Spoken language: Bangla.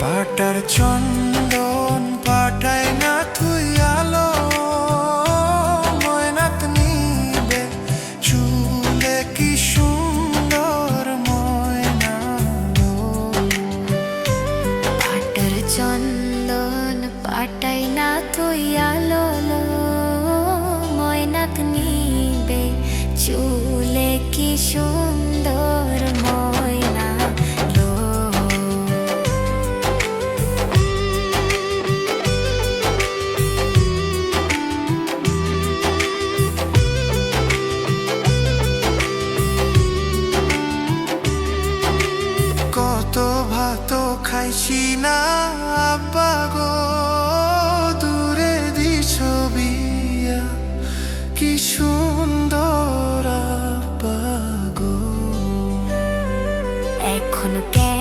পাটার চন্দন পাটায় না তুই আলো, ময়নাত নিবে চুলে কি সুন্দর ময়না। পাটার চন্দন পাটাই না তুই আলো লো ময়নাক নিবে চুলে কি সুন্দর ভাত খাইছি না আব্বা গো। দূরে দিছ কি সুন্দর আব্বা গো। এখন কে